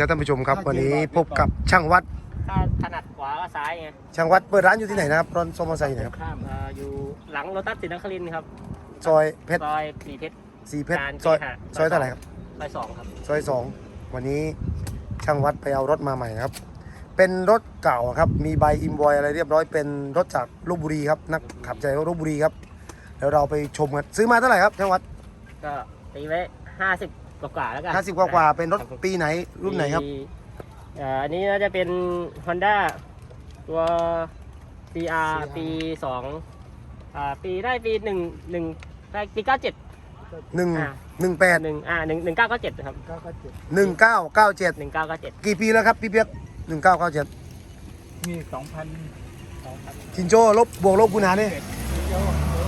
ครับท่านผู้ชมครับวันนี้พบกับช่างวัดถ้าถนัดขวาก็ซ้ายไงช่างวัดเปิดร้านอยู่ที่ไหนนะครับรอนโซมอไซค์อยู่ไหนครับข้ามเอ่ออยู่หลังโรตัสศรีนครินทร์ครับซอยเพชรซอยสีเพชรสีเพชรการซอยเคหะซอยเท่าไหร่ครับซอยสองครับซอยสองวันนี้ช่างวัดไปเอารถมาใหม่นะครับ เป็นรถเก่าครับมีใบอิมบอยอะไรเรียบร้อยเป็นรถจากลบบุรีครับนักขับใจลบบุรีครับเดี๋ยวเราไปชมกันซื้อมาเท่าไหร่ครับช่างวัดก็ตีไว้ห้าสิบ กว่าๆแล้วกัน50กว่ากว่าๆเป็นรถปีไหนรุ่นไหนครับปีเอ่ออันนี้น่าจะเป็น Honda ตัว CR ปีสองอ่าปีได้ปีหนึ่งหนึ่งได้ปีเก้าเจ็ดหนึ่งอ่าหนึ่งแปดหนึ่งอ่าหนึ่งหนึ่งเก้าเก้าเจ็ดครับหนึ่งเก้าเก้าเจ็ดหนึ่งเก้าเก้าเจ็ดกี่ปีแล้วครับพี่เปียกหนึ่งเก้าเก้าเจ็ดมีสองพันสองพันชินโจ้ลบบวกลบคูณหารนี่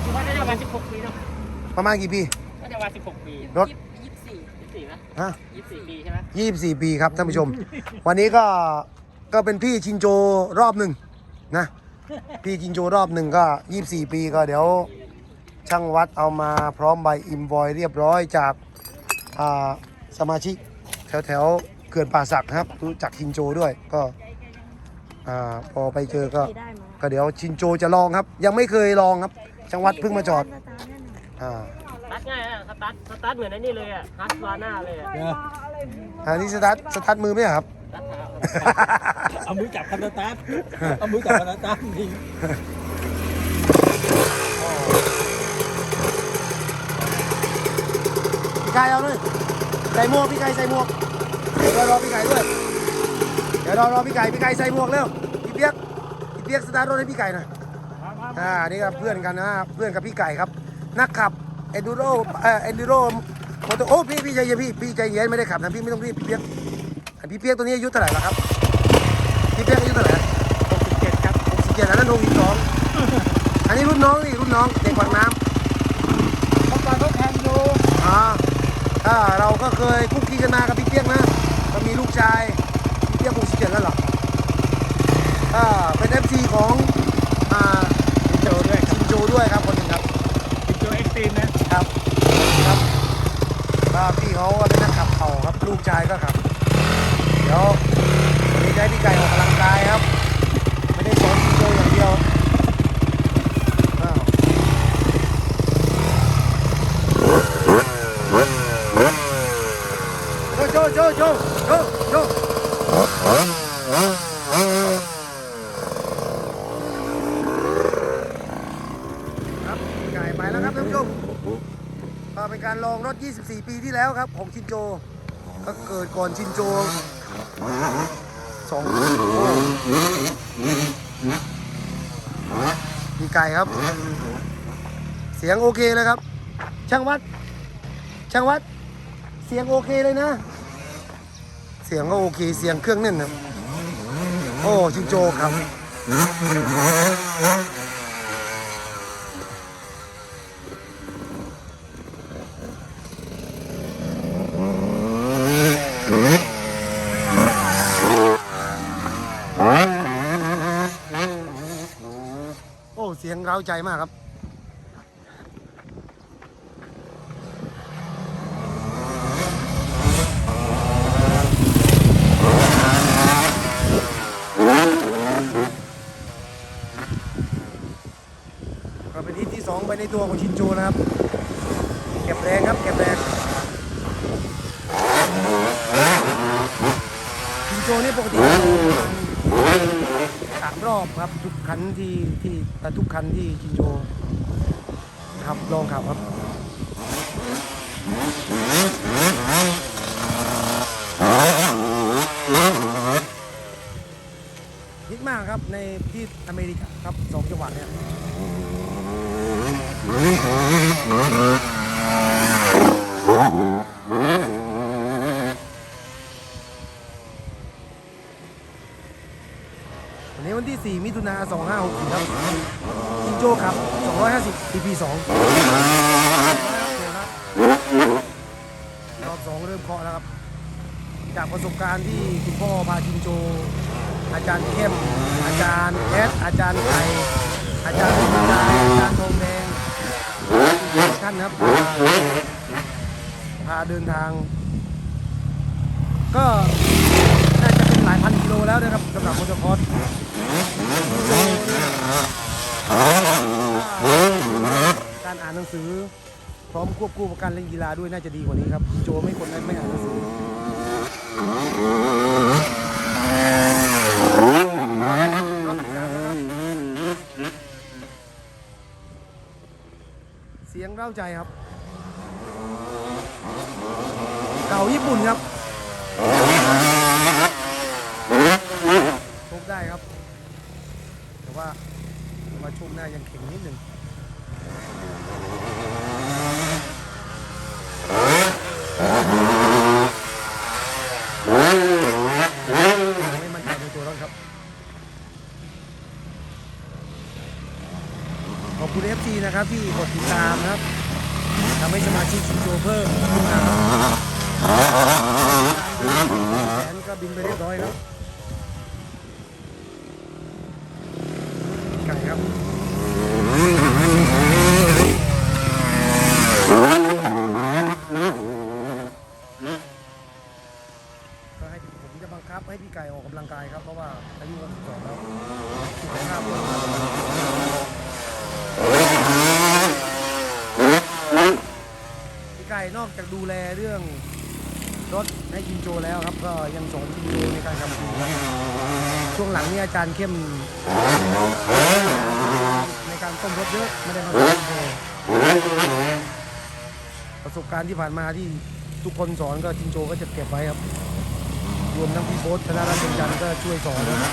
คิดว่าน่าจะประมาณสิบหกปีเนาะประมาณกี่ปีน่าจะประมาณสิบหกปีรถยี่ สิบสี่ยี่สิบสี่ไหมฮะยี่สิบสี่ปีใช่ไหมยี่สี่ปีครับท่านผู้ชม วันนี้ก็ก็เป็นพี่ชินโจรอบหนึ่งนะ พี่ชินโจรอบหนึ่งก็ยี่สี่ปีก็เดี๋ยวช่างวัดเอามาพร้อมใบอิมบอยเรียบร้อยจากอ่าสมาชิกแถวแถวๆเขื่อนป่าสักนะครับรู้จักชินโจด้วยก็อ่าพอไปเจอก็ก็เดี๋ยวชินโจจะลองครับ ยังไม่เคยลองครับช่างวัดเพิ่งมาจอดอ่าส ตาร์ทง่ายอะสตาร์ทสตาร์ทเหมือนไอ้นี่เลยอะฮัสวาน่าเลยอะอันนี้สตาร์ทสตาร์ทมือไหมครับ สตาร์ทเท้าเอามือจับคันตาร์ทเอามือจับคันตาร์ทนี่พี่ไก่เอาเลยใส่หมวกพี่ไก่ใส่หมวกเดี๋ยวรอพี่ไก่ด้วย เดี๋ยวรอรอพี่ไก่พี่ไก่ใส่หมวกเร็วพี่เปียกพี่เปียกสตาร์ทรถให้พี่ไก่หน่อย อ่า นี่ครับเพื่อนกันนะ เพื่อนกับพี่ไก่ครับ นักขับเอนดูโรเอ่อเอนดูโรมอเตอร์โอ้พี่พี่ใจเย็นพี่พี่ใจเย็นไม่ได้ขับนะพี่ไม่ต้องรีบพี่เปียกอะพี่เปียกตัวนี้อายุเท่าไหร่แล้วครับพี่เปียกอายุเท่าไหร่หกสิบเจ็ดครับหกสิบเจ็ดอันนั้นหกสิบสองอันนี้รุ่นน้องนี่รุ่นน้องเด็กปากน้ำเมื่อก่อนเขาแข่งอยู่อ่าถ้าเราก็เคยคุกคีกันมากับพี่เปียกนะก็มีลูกชายพี่เปียกหกสิบเจ็ดแล้วเหรออ่าเป็นเอฟซีของอ่าโจด้วยชินโจด้วยครับคนหนึงครับติดตัวเอ็กซ์ตรีมนะครับครับก็ พี่เขาก็เป็นนักขับเข่าครับ ลูกชายก็ขับ เดี๋ยววันนี้จะให้พี่ไก่ออกกำลังกายครับ ไม่ได้สอนชินโจอย่างเดียวโจโจโจโจโจครับไก่ไปแล้วครับท่านผู้ชม เป็นการลองรถ 24 ปีที่แล้วครับ ของชินโจ ก็เกิดก่อนชินโจสองโอ้พี่ไก่ครับ เสียงโอเคเลยครับ ช่างวัด ช่างวัด เสียงโอเคเลยนะ เสียงก็โอเค เสียงเครื่องแน่นนะโอ้ชินโจครับ สียงเร้าใจมากครับ ก็เป็นที่ที่สองไปในตัวของชินโจนะครับ เก็บแรงครับ เก็บแรง ชินโจนี่ปกติสามรอบ ครับทุกคันที่ที่เอ่ทุกคันที่ชินโจขับลองขับครับฮิตมากครับในที่อเมริกาครับสองจังหวัดเนี่ยวันนี้วัน ที่ 4 มิถุนา2564ครับจิงโจ้ครับ 250 PP 2รอบสองเริ่มเคาะแล้วครับ จากประสบการณ์ที่คุณพ่อพาจิงโจ อาจารย์เข้ม อาจารย์แอดอาจารย์ไทยอาจารย์วิจัยอาจารย์ทองแดงท่านครับพาเดินทาง หนักโคตพคอสการอ่านหนังสือ พร้อมควบคู่กับการเล่นกีฬาด้วยน่าจะดีกว่านี้ครับ โจไม่คนไม่อ่านหนังสือเสียงเร้าใจครับ เก่าญี่ปุ่นครับ ได้ครับ แต่ว่าแต่ว่าช่วงหน้ายังแข็งนิดหนึ่งไม่มั่นใจในตัวรถครับ ขอบคุณ FC นะครับที่กดติดตามนะครับทำให้สมาชิกชิงโจเพิ่มแสนก็บินไปเรียบร้อยครับ ไก่ครับก็ให้ผมจะบังคับให้พี่ไก่ออกกำลังกายครับเพราะว่าอายุ62แล้วสุขภาพพี่ไก่นอกจากดูแลเรื่อง รถให้จินโจแล้วครับ ก็ยังสอนจินโจในการทำทีครับช่วงหลังนี้อาจารย์เข้มในการต้มรถเยอะไม่ได้มาสอนจินโจประสบการณ์ที่ผ่านมาที่ทุกคนสอนก็จินโจก็จะเก็บไว้ครับ รวมทั้งพี่โบ๊ทธนารัตน์เป็นจันทร์ก็ช่วยสอนนะครับ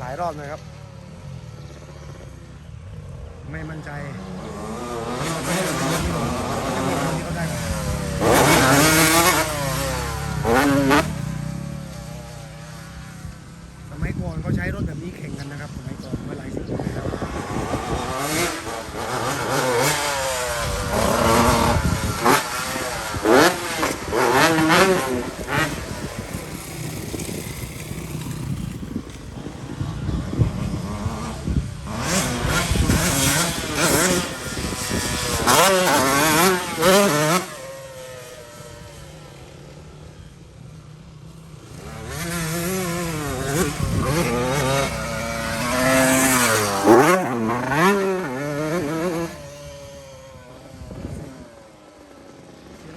หลายรอบนะครับ ไม่มั่นใจไม่ได้แบบนี้ก็ได้ครับ สมัยก่อนเขาใช้รถแบบนี้แข่งกันนะครับ สมัยก่อนเมื่อหลายสิบปีที่แล้วเสียง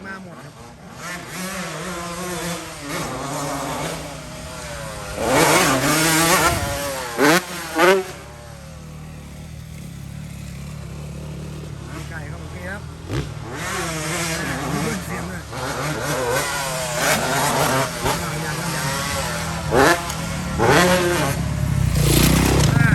มาหมดครับไก่ครับโอเคครับเสียงเลยยังยังยังอ่า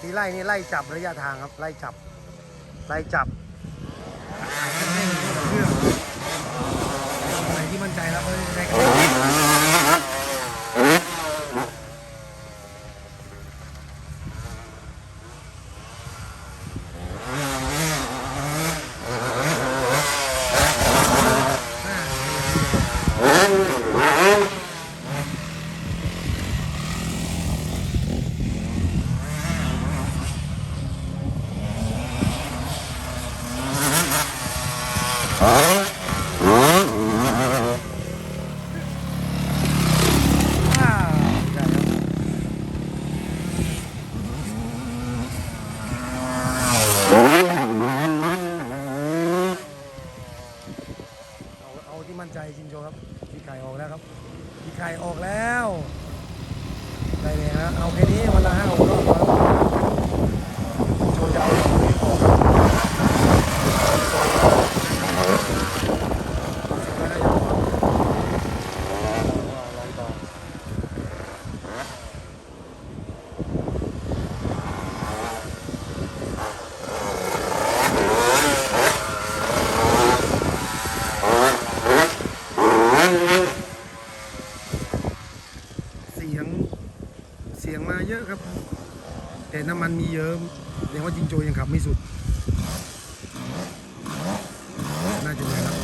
ที่ไล่นี่ไล่ จับระยะทางครับ ไล่จับ ไล่จับเครื่องอะไรที่มั่นใจแล้วก็ได้ ที่มั่นใจชินโชครับพี่ไก่ออกแล้วครับพี่ไก่ออกแล้วได้เลยฮะเอาแค่นี้วันละห้าหกรอบครับ มันมีเยอะแสดงว่าจิงโจยังขับไม่สุด น่าจะเลยครับ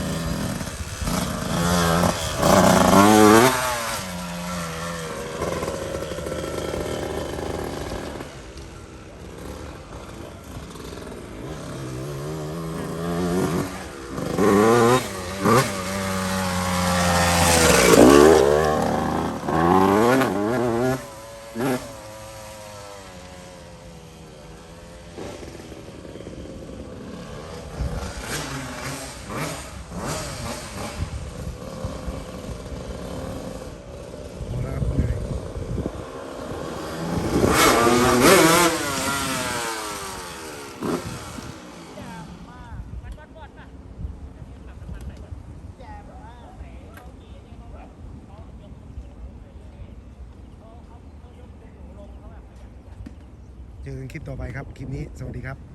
พอแล้วครับเหนื่อยเจอ กันคลิปต่อไปครับ คลิปนี้สวัสดีครับ